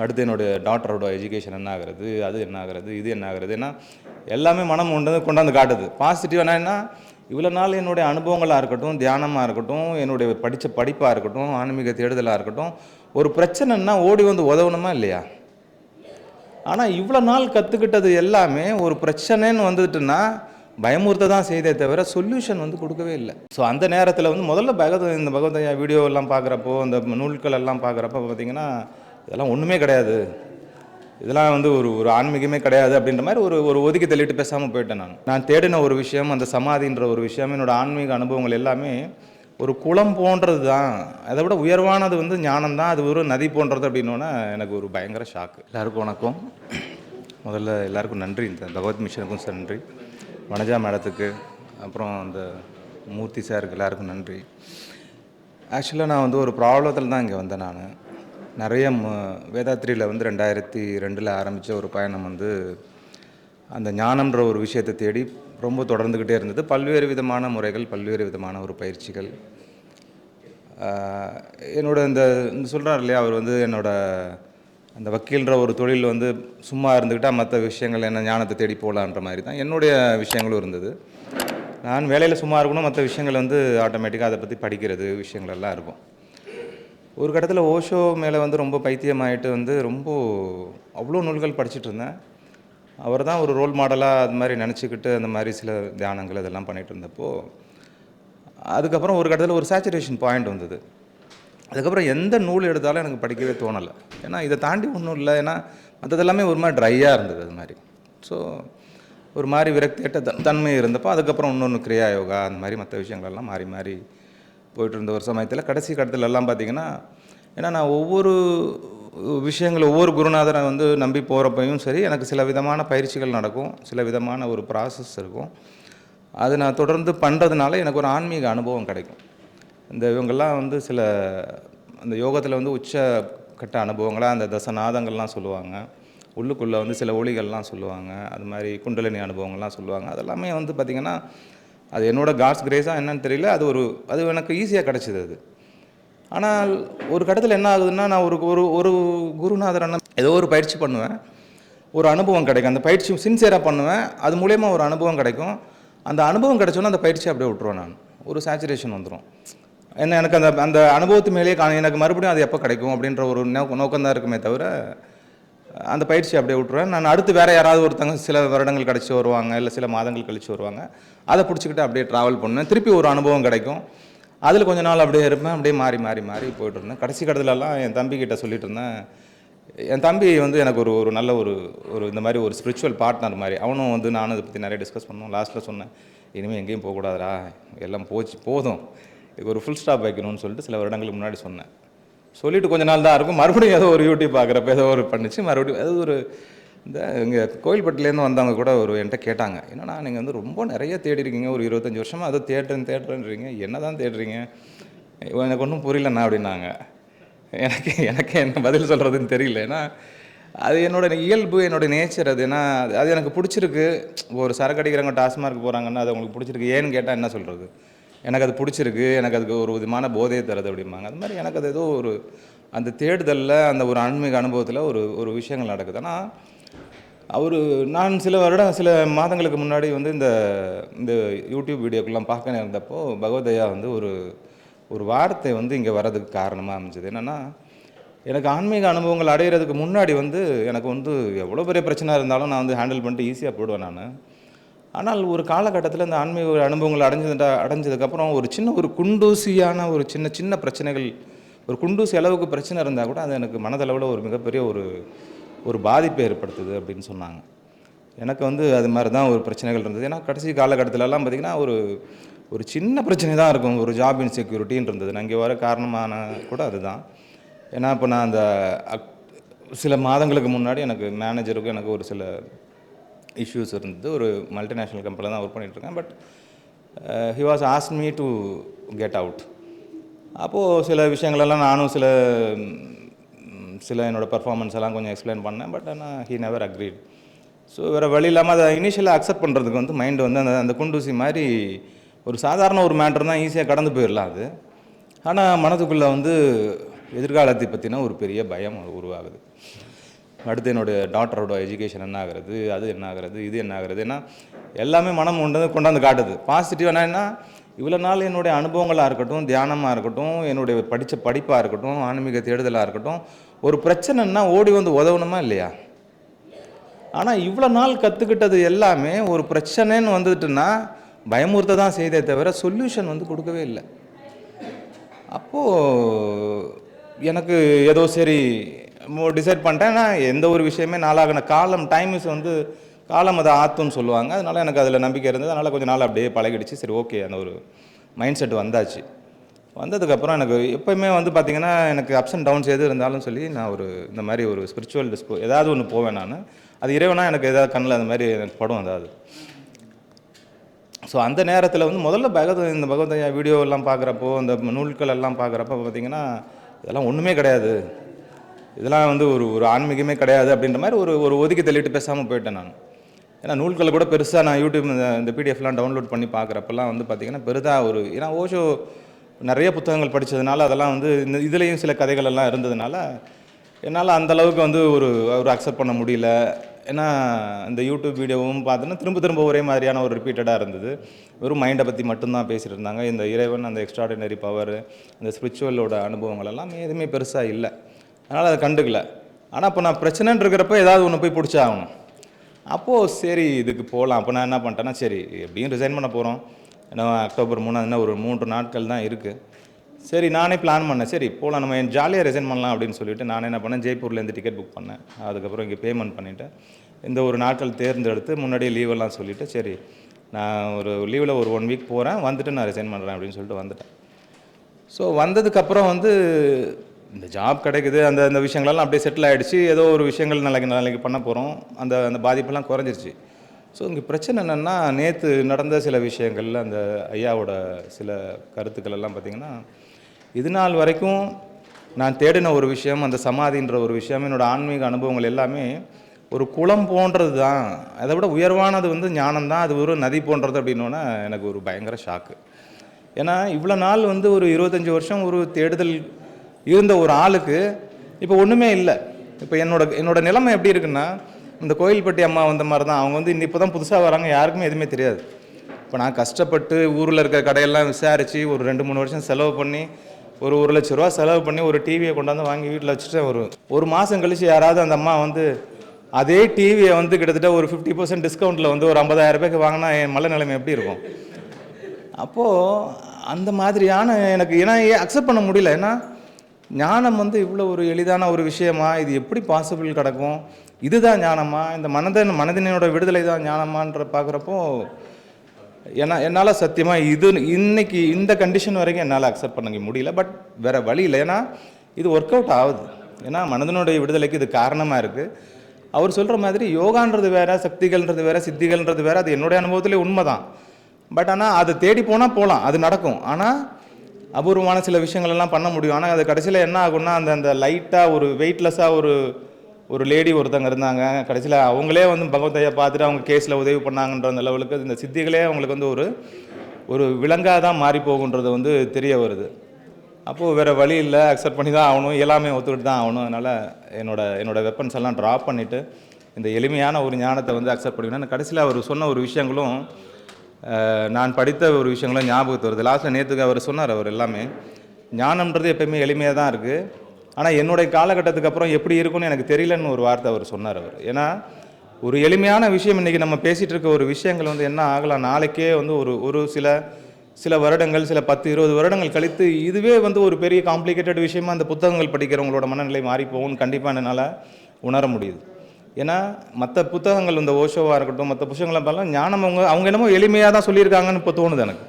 அடுத்து என்னுடைய டாக்டரோட எஜுகேஷன் என்ன ஆகிறது அது என்ன ஆகிறது இது என்ன ஆகிறது ஏன்னா எல்லாமே மனம் கொண்டு வந்து கொண்டாந்து காட்டுது. பாசிட்டிவ் என்னன்னா இவ்வளோ நாள் என்னுடைய அனுபவங்களாக இருக்கட்டும் தியானமாக இருக்கட்டும் என்னுடைய படித்த படிப்பாக இருக்கட்டும் ஆன்மீக தேடுதலாக இருக்கட்டும் ஒரு பிரச்சனைன்னா ஓடி வந்து உதவணுமா இல்லையா? ஆனால் இவ்வளோ நாள் கற்றுக்கிட்டது எல்லாமே ஒரு பிரச்சனைன்னு வந்துட்டுன்னா பயமுறுத்த தான் செய்தே தவிர சொல்யூஷன் வந்து கொடுக்கவே இல்லை. ஸோ அந்த நேரத்தில் வந்து முதல்ல பகவத் இந்த பகவதையா வீடியோ எல்லாம் பார்க்குறப்போ இந்த நூல்கள் எல்லாம் பார்க்குறப்போ பார்த்திங்கன்னா இதெல்லாம் ஒன்றுமே கிடையாது. இதெல்லாம் வந்து ஒரு ஒரு ஆன்மீகமே கிடையாது அப்படின்ற மாதிரி ஒரு ஒரு ஒதுக்கி தள்ளிட்டு பேசாமல் போயிட்டேன் நான். நான் தேடின ஒரு விஷயம் அந்த சமாதின்ற ஒரு விஷயம் என்னோட ஆன்மீக அனுபவங்கள் எல்லாமே ஒரு குளம் போன்றது தான் அதை விட உயர்வானது வந்து ஞானம் தான் அது ஒரு நதி போன்றது அப்படின்னோன்னா எனக்கு ஒரு பயங்கர ஷாக்கு எல்லாருக்கும் வணக்கம். முதல்ல எல்லாருக்கும் நன்றி. இந்த பகவத் மிஷனுக்கும் சார் நன்றி. வனஜா மேடத்துக்கு அப்புறம் அந்த மூர்த்தி சாருக்கு எல்லாருக்கும் நன்றி. ஆக்சுவலாக நான் வந்து ஒரு ப்ராப்ளத்தில் தான் இங்கே வந்தேன் நான். நிறைய வேதாத்திரியில் வேதாத்ரியில் வந்து ரெண்டாயிரத்தி ரெண்டில் ஆரம்பித்த ஒரு பயணம் வந்து அந்த ஞானம்ன்ற ஒரு விஷயத்தை தேடி ரொம்ப தொடர்ந்துக்கிட்டே இருந்தது. பல்வேறு விதமான முறைகள் பல்வேறு விதமான ஒரு பயிற்சிகள். என்னோட இந்த இந்த சொல்கிறார் இல்லையா அவர் வந்து என்னோட அந்த வக்கீல்ன்ற ஒரு தொழில் வந்து சும்மா இருந்துக்கிட்டால் மற்ற விஷயங்கள் என்ன ஞானத்தை தேடி போகலான்ற மாதிரி தான் என்னுடைய விஷயங்களும் இருந்தது. நான் வேலையில் சும்மா இருக்கணும் மற்ற விஷயங்கள் வந்து ஆட்டோமேட்டிக்காக அதை பற்றி படிக்கிறது விஷயங்கள் எல்லாம் இருக்கும். ஒரு கட்டத்தில் ஓஷோ மேலே வந்து ரொம்ப பைத்தியமாயிட்டு வந்து ரொம்ப அவ்வளோ நூல்கள் படிச்சுட்டு இருந்தேன். அவர் தான் ஒரு ரோல் மாடலாக அது மாதிரி நினச்சிக்கிட்டு அந்த மாதிரி சில தியானங்கள் இதெல்லாம் பண்ணிகிட்டு இருந்தப்போ அதுக்கப்புறம் ஒரு கட்டத்தில் ஒரு சேச்சுரேஷன் பாயிண்ட் வந்தது. அதுக்கப்புறம் எந்த நூல் எடுத்தாலும் எனக்கு படிக்கவே தோணலை. ஏன்னா இதை தாண்டி ஒன்றும் இல்லை. ஏன்னா மற்றதெல்லாமே ஒரு மாதிரி ட்ரையாக இருந்தது அது மாதிரி. ஸோ ஒரு மாதிரி விரக்தியற்ற தன் தன்மை இருந்தப்போ அதுக்கப்புறம் இன்னொன்று கிரியா யோகா அந்த மாதிரி மற்ற விஷயங்கள்லாம் மாறி மாறி போயிட்டு இருந்த ஒரு சமயத்தில் கடைசி கட்டத்தில் எல்லாம் பார்த்தீங்கன்னா ஏன்னா நான் ஒவ்வொரு விஷயங்கள் ஒவ்வொரு குருநாதரை வந்து நம்பி போகிறப்பையும் சரி எனக்கு சில விதமான பயிற்சிகள் நடக்கும் சில விதமான ஒரு ப்ராசஸ் இருக்கும். அது நான் தொடர்ந்து பண்ணுறதுனால எனக்கு ஒரு ஆன்மீக அனுபவம் கிடைக்கும். இந்த இவங்கெல்லாம் வந்து சில அந்த யோகத்தில் வந்து உச்ச கட்ட அனுபவங்களாக அந்த தசநாதங்கள்லாம் சொல்லுவாங்க. உள்ளுக்குள்ளே வந்து சில ஒளிகள்லாம் சொல்லுவாங்க. அது மாதிரி குண்டலினி அனுபவங்கள்லாம் சொல்லுவாங்க. அதெல்லாமே வந்து பார்த்திங்கன்னா அது என்னோட காட்ஸ் கிரேஸாக என்னன்னு தெரியல அது ஒரு அது எனக்கு ஈஸியாக கிடச்சிது அது. ஆனால் ஒரு கட்டத்தில் என்ன ஆகுதுன்னா நான் ஒரு ஒரு ஒரு குருநாதர் அண்ணன் ஏதோ ஒரு பயிற்சி பண்ணுவேன். ஒரு அனுபவம் கிடைக்கும். அந்த பயிற்சி சின்சியராக பண்ணுவேன். அது மூலயமா ஒரு அனுபவம் கிடைக்கும். அந்த அனுபவம் கிடைச்சோன்னா அந்த பயிற்சி அப்படியே விட்ருவேன் நான். ஒரு சேச்சுரேஷன் வந்துடும் என்ன எனக்கு அந்த அந்த அனுபவத்து மேலேயே எனக்கு மறுபடியும் அது எப்போ கிடைக்கும் அப்படின்ற ஒரு நோக்கம் நோக்கம் தான் இருக்குமே தவிர அந்த பயிற்சி அப்படியே விட்டுருவேன். நான் அடுத்து வேறு யாராவது ஒருத்தங்க சில வருடங்கள் கழிச்சு வருவாங்க இல்லை சில மாதங்கள் கழிச்சு வருவாங்க அதை பிடிச்சிக்கிட்டு அப்படியே ட்ராவல் பண்ணுவேன். திருப்பி ஒரு அனுபவம் கிடைக்கும். அதில் கொஞ்ச நாள் அப்படியே இருப்பேன். அப்படியே மாறி மாறி மாறி போயிட்டு இருந்தேன். கடைசி கடத்துலலாம் என் தம்பிக்கிட்ட சொல்லிட்டு இருந்தேன். என் தம்பி வந்து எனக்கு ஒரு ஒரு நல்ல ஒரு ஒரு இந்த மாதிரி ஒரு ஸ்பிரிச்சுவல் பார்ட்னர் மாதிரி. அவனும் வந்து நானும் இதை பற்றி நிறைய டிஸ்கஸ் பண்ணோம். லாஸ்ட்டில் சொன்னேன் இனிமேல் எங்கேயும் போகக்கூடாதுடா. எல்லாம் போச்சு போதும். இதுக்கு ஒரு ஃபுல் ஸ்டாப் வைக்கணும்னு சொல்லிட்டு சில வருடங்களுக்கு முன்னாடி சொன்னேன். சொல்லிட்டு கொஞ்ச நாள் தான் இருக்கும். மறுபடியும் ஏதோ ஒரு யூடியூப் பார்க்குறப்ப ஏதோ ஒரு பண்ணிச்சு. மறுபடியும் அது ஒரு இந்த இங்கே கோயில்பட்டிலேருந்து வந்தவங்க கூட ஒரு என்கிட்ட கேட்டாங்க. என்னன்னா நீங்கள் வந்து ரொம்ப நிறைய தேடி இருக்கீங்க ஒரு இருபத்தஞ்சி வருஷமாக அதை தேடுறேன் தேடுறேன்றீங்க. என்ன தான் தேடுறீங்க எனக்கு ஒன்றும் புரியலண்ணா அப்படின்னாங்க. எனக்கு எனக்கு என்ன பதில் சொல்கிறதுன்னு தெரியல. ஏன்னா அது என்னோட இயல்பு என்னோட நேச்சர் அது. ஏன்னா அது- அது எனக்கு பிடிச்சிருக்கு. ஒரு சரக்கு அடிக்கிறவங்க டாஸ்மார்க் போகிறாங்கன்னா அது உங்களுக்கு பிடிச்சிருக்கு. ஏன்னு கேட்டால் என்ன சொல்கிறது எனக்கு அது பிடிச்சிருக்கு எனக்கு அதுக்கு ஒரு விதமான போதையை தருது அப்படிம்பாங்க. அது மாதிரி எனக்கு அது ஏதோ ஒரு அந்த தேடுதலில் அந்த ஒரு ஆன்மீக அனுபவத்தில் ஒரு ஒரு விஷயங்கள் நடக்குது. ஆனால் அவர் நான் சில வருடம் சில மாதங்களுக்கு முன்னாடி வந்து இந்த இந்த யூடியூப் வீடியோக்கெல்லாம் பார்க்க இருந்தப்போ பகவதையா வந்து ஒரு ஒரு வார்த்தை வந்து இங்கே வர்றதுக்கு காரணமாக அமைஞ்சது. என்னென்னா எனக்கு ஆன்மீக அனுபவங்கள் அடையிறதுக்கு முன்னாடி வந்து எனக்கு வந்து எவ்வளோ பெரிய பிரச்சனை இருந்தாலும் நான் வந்து ஹேண்டில் பண்ணிட்டு ஈஸியாக போடுவேன் நான். ஆனால் ஒரு காலகட்டத்தில் இந்த ஆன்மீக அனுபவங்கள் அடைஞ்சது அடைஞ்சதுக்கப்புறம் ஒரு சின்ன ஒரு குண்டூசியான ஒரு சின்ன சின்ன பிரச்சனைகள் ஒரு குண்டூசி அளவுக்கு பிரச்சனை இருந்தால் கூட அது எனக்கு மனதளவில் ஒரு மிகப்பெரிய ஒரு ஒரு பாதிப்பை ஏற்படுத்துது அப்படின்னு சொன்னாங்க. எனக்கு வந்து அது மாதிரி தான் ஒரு பிரச்சனைகள் இருந்தது. ஏன்னா கடைசி காலகட்டத்திலலாம் பார்த்திங்கன்னா ஒரு ஒரு சின்ன பிரச்சனை தான் இருக்கும். ஒரு ஜாப் இன்செக்யூரிட்டின்னு இருந்தது. நான் இங்கே வர காரணமான கூட அதுதான். ஏன்னா இப்போ நான் அந்த அக்- சில மாதங்களுக்கு முன்னாடி எனக்கு மேனேஜருக்கும் எனக்கு ஒரு சில இஷ்யூஸ் இருந்தது. ஒரு மல்டிநேஷ்னல் கம்பெனியில் தான் ஒர்க் பண்ணிகிட்ருக்கேன் but he was asked me to get out அப்போது சில விஷயங்களெல்லாம் நானும் சில சில என்னோடய பர்ஃபார்மன்ஸ் எல்லாம் கொஞ்சம் எக்ஸ்பிளைன் பண்ணேன். பட் ஆனால் ஹீ நெவர் அக்ரீட் ஸோ வேறு வழி இல்லாமல் அதை இனிஷியலாக அக்செப்ட் பண்ணுறதுக்கு வந்து மைண்டு வந்து அந்த அந்த குண்டூசி மாதிரி ஒரு சாதாரண ஒரு மேட்ரு தான் ஈஸியாக கடந்து போயிடலாம் அது. ஆனால் மனதுக்குள்ளே வந்து எதிர்காலத்தை பற்றின ஒரு பெரிய பயம் உருவாகுது. அடுத்து என்னோடய டாக்டரோட எஜுகேஷன் என்ன ஆகிறது அது என்ன ஆகுறது இது என்ன ஆகிறது ஏன்னா எல்லாமே மனம் கொண்டு கொண்டாந்து காட்டுது. பாசிட்டிவ் என்ன? இவ்வளோ நாள் என்னுடைய அனுபவங்களாக இருக்கட்டும் தியானமாக இருக்கட்டும் என்னுடைய படித்த படிப்பாக இருக்கட்டும் ஆன்மீக தேடுதலாக இருக்கட்டும் ஒரு பிரச்சனைன்னா ஓடி வந்து உதவணுமா இல்லையா? ஆனால் இவ்வளோ நாள் கற்றுக்கிட்டது எல்லாமே ஒரு பிரச்சனைன்னு வந்துட்டுன்னா பயமுறுத்த தான் செய்தே தவிர சொல்யூஷன் வந்து கொடுக்கவே இல்லை. அப்போது எனக்கு ஏதோ சரி டிசைட் பண்ணிட்டேன். நான் எந்த ஒரு விஷயமே நாளாகின காலம் டைம் இஸ் வந்து காலம் அதை ஆத்துன்னு சொல்லுவாங்க. அதனால் எனக்கு அதில் நம்பிக்கை இருந்தது. அதனால் கொஞ்சம் நாள் அப்படியே பழகிடுச்சு. சரி ஓகே அந்த ஒரு மைண்ட் செட் வந்தாச்சு. வந்ததுக்கப்புறம் எனக்கு எப்போயுமே வந்து பார்த்திங்கன்னா எனக்கு அப்ஸ் அண்ட் டவுன்ஸ் எது இருந்தாலும் சொல்லி நான் ஒரு இந்த மாதிரி ஒரு ஸ்பிரிச்சுவல் டிஸ்கோ ஏதாவது ஒன்று போவேன் நான். அது இறைவனா எனக்கு ஏதாவது கண்ணில் அந்த மாதிரி எனக்கு படம் அதாவது ஸோ அந்த நேரத்தில் வந்து முதல்ல பகவத் இந்த பகவத் வீடியோ எல்லாம் பார்க்குறப்போ இந்த நூல்கள் எல்லாம் பார்க்குறப்ப பார்த்திங்கன்னா இதெல்லாம் ஒன்றுமே கிடையாது. இதெல்லாம் வந்து ஒரு ஒரு ஆன்மீகமே கிடையாது அப்படின்ற மாதிரி ஒரு ஒரு ஒதுக்கி தள்ளிட்டு பேசாமல் போயிட்டேன் நான். ஏன்னா நூல்களை கூட பெருசாக நான் யூடியூப் இந்த பிடிஎஃப்லாம் டவுன்லோட் பண்ணி பார்க்குறப்பெல்லாம் வந்து பார்த்திங்கன்னா பெரிதாக ஒரு ஏன்னா ஓஷோ நிறைய புத்தகங்கள் படித்ததுனால அதெல்லாம் வந்து இந்த இதுலேயும் சில கதைகள் எல்லாம் இருந்ததுனால என்னால் அந்த அளவுக்கு வந்து ஒரு ஒரு அக்செப்ட் பண்ண முடியல. ஏன்னா இந்த யூடியூப் வீடியோவும் பார்த்தோன்னா திரும்ப திரும்ப ஒரே மாதிரியான ஒரு ரிப்பீட்டடாக இருந்தது. வெறும் மைண்டை பற்றி மட்டும்தான் பேசிகிட்டு இருந்தாங்க. இந்த இறைவன் அந்த எக்ஸ்ட்ராடினரி பவர் இந்த ஸ்பிரிச்சுவலோட அனுபவங்கள் எல்லாம் எதுவுமே பெருசாக இல்லை. அதனால் அதை கண்டுக்கல. ஆனால் இப்போ நான் பிரச்சனைன்னு இருக்கிறப்ப ஏதாவது ஒன்று போய் பிடிச்சாகணும் அப்போது சரி இதுக்கு போகலாம் அப்போ நான் என்ன பண்ணிட்டேன்னா சரி எப்படியும் ரிசைன் பண்ண போகிறோம் ஏன்னா அக்டோபர் மூணாவது ஒரு மூன்று நாட்கள் தான் இருக்குது சரி நானே பிளான் பண்ணேன். சரி போகலாம் நம்ம என் ஜாலியாக ரிசைன் பண்ணலாம் அப்படின்னு சொல்லிட்டு நான் என்ன பண்ணேன் ஜெய்ப்பூர்லேருந்து டிக்கெட் புக் பண்ணேன். அதுக்கப்புறம் இங்கே பேமெண்ட் பண்ணிவிட்டு இந்த ஒரு நாட்கள் தேர்ந்தெடுத்து முன்னாடியே லீவெல்லாம் சொல்லிவிட்டு சரி நான் ஒரு லீவில் ஒரு ஒன் வீக் போகிறேன் வந்துட்டு நான் ரிசைன் பண்ணுறேன் அப்படின்னு சொல்லிட்டு வந்துட்டேன். ஸோ வந்ததுக்கப்புறம் வந்து இந்த ஜாப் கிடைக்குது அந்த அந்த விஷயங்களெல்லாம் அப்படியே செட்டில் ஆகிடுச்சு ஏதோ ஒரு விஷயங்கள் நாளைக்கு நாளைக்கு பண்ண போகிறோம் அந்த அந்த பாதிப்பெல்லாம் குறைஞ்சிருச்சு. ஸோ இங்கே பிரச்சனை என்னென்னா நேற்று நடந்த சில விஷயங்கள் அந்த ஐயாவோட சில கருத்துக்கள் எல்லாம் பார்த்திங்கன்னா இது நாள் வரைக்கும் நான் தேடின ஒரு விஷயம் அந்த சமாதின்ற ஒரு விஷயம் என்னோட ஆன்மீக அனுபவங்கள் எல்லாமே ஒரு குளம் போன்றது தான் அதை விட உயர்வானது வந்து ஞானம் தான் அது ஒரு நதி போன்றது அப்படின்னோன்னா எனக்கு ஒரு பயங்கர ஷாக்கு ஏன்னா இவ்வளோ நாள் வந்து ஒரு இருபத்தஞ்சி வருஷம் ஒரு தேடுதல் இருந்த ஒரு ஆளுக்கு இப்போ ஒன்றுமே இல்லை. இப்போ என்னோட என்னோட நிலைமை எப்படி இருக்குன்னா இந்த கோயில்பட்டி அம்மா வந்த மாதிரி தான் அவங்க வந்து இப்போ தான் புதுசாக வராங்க யாருக்குமே எதுவுமே தெரியாது. இப்போ நான் கஷ்டப்பட்டு ஊரில் இருக்கிற கடையெல்லாம் விசாரித்து ஒரு ரெண்டு மூணு வருஷம் செலவு பண்ணி ஒரு ஒரு லட்ச ரூபா செலவு பண்ணி ஒரு டிவியை கொண்டாந்து வாங்கி வீட்டில் வச்சுட்டு ஒரு ஒரு மாதம் கழித்து யாராவது அந்த அம்மா வந்து அதே டிவியை வந்து கிட்டத்தட்ட ஒரு ஃபிஃப்டி பர்சன்ட் டிஸ்கவுண்ட்டில் வந்து ஒரு ஐம்பதாயிரம் ரூபாய்க்கு வாங்கினா என் மலை நிலைமை எப்படி இருக்கும்? அப்போது அந்த மாதிரியான எனக்கு ஏன்னா அக்செப்ட் பண்ண முடியல. ஏன்னா ஞானம் வந்து இவ்வளோ ஒரு எளிதான ஒரு விஷயமா? இது எப்படி பாசிபிள் கிடக்கும்? இதுதான் ஞானமா? இந்த மனதன் மனதினோட விடுதலை தான் ஞானமான்ற பார்க்குறப்போ ஏன்னா என்னால் சத்தியமாக இது இன்னைக்கு இந்த கண்டிஷன் வரைக்கும் என்னால் அக்செப்ட் பண்ண முடியல. பட் வேறு வழி இல்லை. ஏன்னா இது ஒர்க் அவுட் ஆகுது. ஏன்னா மனதனுடைய விடுதலைக்கு இது காரணமாக இருக்குது அவர் சொல்கிற மாதிரி யோகான்றது வேற சக்திகள்ன்றது வேற சித்திகள்ன்றது வேற அது என்னுடைய அனுபவத்திலே உண்மை தான் பட் ஆனால் அது தேடி போனால் போகலாம் அது நடக்கும். ஆனால் அபூர்வமான சில விஷயங்கள்லாம் பண்ண முடியும். ஆனால் அது கடைசியில் என்ன ஆகும்னா அந்த அந்த லைட்டாக ஒரு வெயிட்லெஸ்ஸாக ஒரு ஒரு லேடி ஒருத்தங்க இருந்தாங்க. கடைசியில் அவங்களே வந்து பகவத்தையா பார்த்துட்டு அவங்க கேஸில் உதவி பண்ணாங்கன்ற அந்த லெவலுக்கு இந்த சித்திகளே அவங்களுக்கு வந்து ஒரு ஒரு விலங்காக தான் மாறி போகுன்றது வந்து தெரிய வருது. அப்போது வேறு வழி இல்லை. அக்செப்ட் பண்ணி தான் ஆகணும். எல்லாமே ஒத்துக்கிட்டு தான் ஆகணும். அதனால் என்னோட என்னோட வெப்பன்ஸ் எல்லாம் ட்ராப் பண்ணிவிட்டு இந்த எளிமையான ஒரு ஞானத்தை வந்து அக்செப்ட் பண்ணிக்கணும். கடைசியில் அவர் சொன்ன ஒரு விஷயங்களும் நான் படித்த ஒரு விஷயங்களும் ஞாபகத்து வருது. லாஸ்ட்டில் நேற்றுக்கு அவர் சொன்னார் அவர் எல்லாமே. ஞானம்ன்றது எப்பயுமே எளிமையாக தான் இருக்குது ஆனால் என்னுடைய காலகட்டத்துக்கு அப்புறம் எப்படி இருக்கும்னு எனக்கு தெரியலன்னு ஒரு வார்த்தை அவர் சொன்னார் அவர். ஏன்னா ஒரு எளிமையான விஷயம் இன்றைக்கி நம்ம பேசிகிட்டு இருக்க ஒரு விஷயங்கள் வந்து என்ன ஆகலாம்? நாளைக்கே வந்து ஒரு ஒரு சில சில வருடங்கள் சில பத்து இருபது வருடங்கள் கழித்து இதுவே வந்து ஒரு பெரிய காம்ப்ளிகேட்டட் விஷயமா அந்த புத்தகங்கள் படிக்கிறவங்களோட மனநிலை மாறி போகும்னு கண்டிப்பாக என்னால் உணர முடியுது. ஏன்னா மற்ற புத்தகங்கள் இந்த ஓஷோவாக இருக்கட்டும் மற்ற புத்தகங்களை பார்த்தா ஞானம் அவங்க அவங்க என்னமோ எளிமையாக தான் சொல்லியிருக்காங்கன்னு இப்போ தோணுது எனக்கு.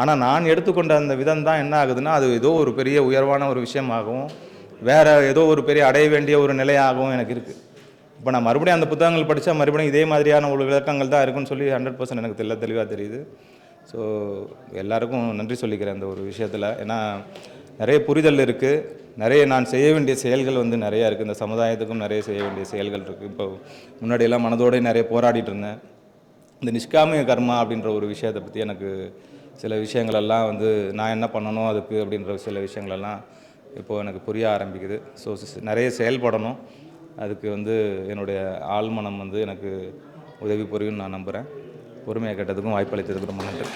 ஆனால் நான் எடுத்துக்கொண்ட அந்த விதம் தான் என்ன ஆகுதுன்னா அது ஏதோ ஒரு பெரிய உயர்வான ஒரு விஷயமாகவும் வேறு ஏதோ ஒரு பெரிய அடைய வேண்டிய ஒரு நிலையாகவும் எனக்கு இருக்குது இப்போ நான் மறுபடியும் அந்த புத்தகங்கள் படித்தா மறுபடியும் இதே மாதிரியான ஒரு விளக்கங்கள் தான் இருக்குன்னு சொல்லி ஹண்ட்ரட் பர்சன்ட் எனக்கு தெல்ல தெளிவாக தெரியுது. ஸோ எல்லாருக்கும் நன்றி சொல்லிக்கிறேன் அந்த ஒரு விஷயத்தில். ஏன்னா நிறைய புரிதல் இருக்குது நிறைய நான் செய்ய வேண்டிய செயல்கள் வந்து நிறையா இருக்குது இந்த சமுதாயத்துக்கும் நிறைய செய்ய வேண்டிய செயல்கள் இருக்குது இப்போ முன்னாடியெல்லாம் மனதோட நிறைய போராடிட்டு இருந்தேன். இந்த நிஷ்காமிய கர்மா அப்படின்ற ஒரு விஷயத்தை பற்றி எனக்கு சில விஷயங்களெல்லாம் வந்து நான் என்ன பண்ணணும் அதுக்கு அப்படின்ற சில விஷயங்களெல்லாம் இப்போது எனக்கு புரிய ஆரம்பிக்குது. ஸோ நிறைய செயல்படணும். அதுக்கு வந்து என்னுடைய ஆழ்மனம் வந்து எனக்கு உதவி புரியும்னு நான் நம்புகிறேன் பொறுமையாக கேட்டதுக்கும் வாய்ப்பளித்ததுக்கு ரொம்ப நன்றி.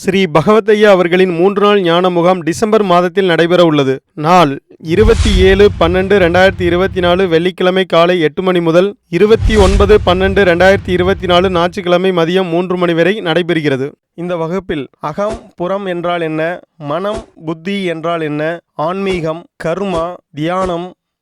ஸ்ரீ பகவதையா அவர்களின் மூன்று நாள் ஞான முகாம் டிசம்பர் மாதத்தில் நடைபெற உள்ளது. நாள் இருபத்தி ஏழு பன்னெண்டு ரெண்டாயிரத்தி இருபத்தி நாலு வெள்ளிக்கிழமை காலை எட்டு மணி முதல் இருபத்தி ஒன்பது பன்னெண்டு ரெண்டாயிரத்தி இருபத்தி நாலு ஞாயிற்றுக்கிழமை மதியம் மூன்று மணி வரை நடைபெறுகிறது. இந்த வகுப்பில் அகம் புறம் என்றால் என்ன மனம் புத்தி என்றால் என்ன ஆன்மீகம் கர்மா தியானம்